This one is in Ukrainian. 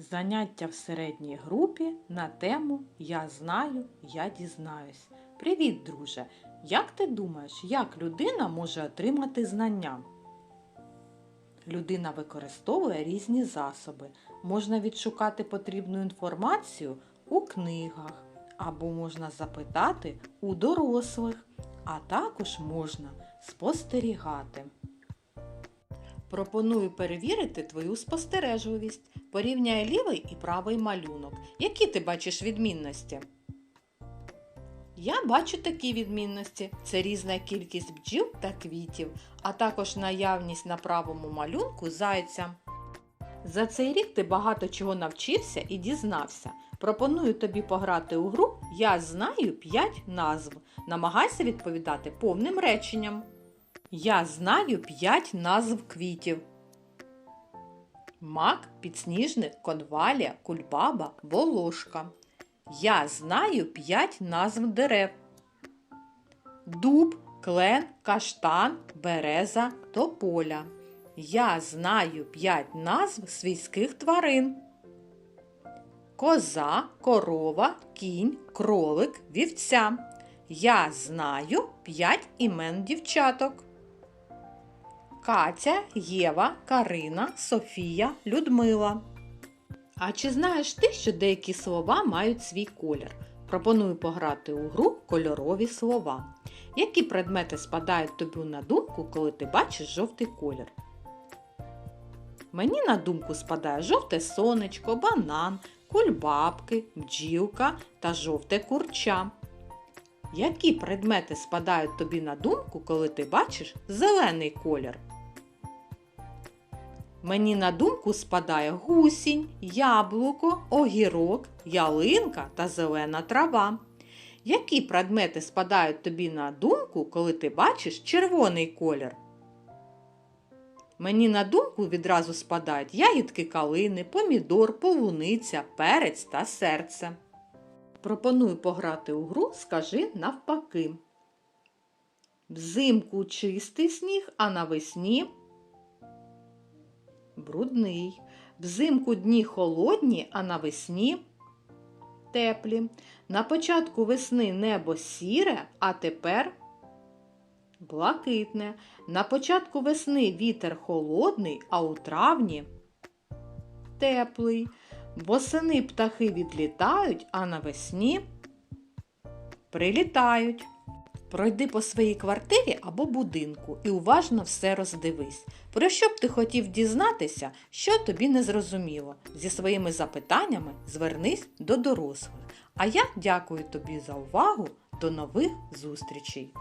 Заняття в середній групі на тему Я знаю, я дізнаюсь. Привіт, друже! Як ти думаєш, як людина може отримати знання? Людина використовує різні засоби. Можна відшукати потрібну інформацію у книгах або можна запитати у дорослих, а також можна спостерігати. Пропоную перевірити твою спостережливість. Порівняй лівий і правий малюнок. Які ти бачиш відмінності? Я бачу такі відмінності: це різна кількість бджіл та квітів, а також наявність на правому малюнку зайця. За цей рік ти багато чого навчився і дізнався. Пропоную тобі пограти у гру Я знаю 5 назв. Намагайся відповідати повним реченням. Я знаю 5 назв квітів. Мак, підсніжник, конвалія, кульбаба, волошка. Я знаю 5 назв дерев. Дуб, клен, каштан, береза, тополя. Я знаю 5 назв свійських тварин. Коза, корова, кінь, кролик, вівця. Я знаю 5 імен дівчаток. Катя, Єва, Карина, Софія, Людмила. А чи знаєш ти, що деякі слова мають свій колір? Пропоную пограти у гру кольорові слова. Які предмети спадають тобі на думку, коли ти бачиш жовтий колір? Мені на думку спадає жовте сонечко, банан, кульбабки, бджілка та жовте курча. Які предмети спадають тобі на думку, коли ти бачиш зелений колір? Мені на думку спадає гусінь, яблуко, огірок, ялинка та зелена трава. Які предмети спадають тобі на думку, коли ти бачиш червоний колір? Мені на думку відразу спадають ягідки калини, помідор, полуниця, перець та серце. Пропоную пограти у гру Скажи навпаки. Взимку чистий сніг, а навесні брудний. Взимку дні холодні, а навесні теплі. На початку весни небо сіре, а тепер блакитне. На початку весни вітер холодний, а у травні теплий. Восени птахи відлітають, а навесні прилітають. Пройди по своїй квартирі або будинку і уважно все роздивись. Про що б ти хотів дізнатися, що тобі не зрозуміло. Зі своїми запитаннями звернись до дорослих. А я дякую тобі за увагу. До нових зустрічей!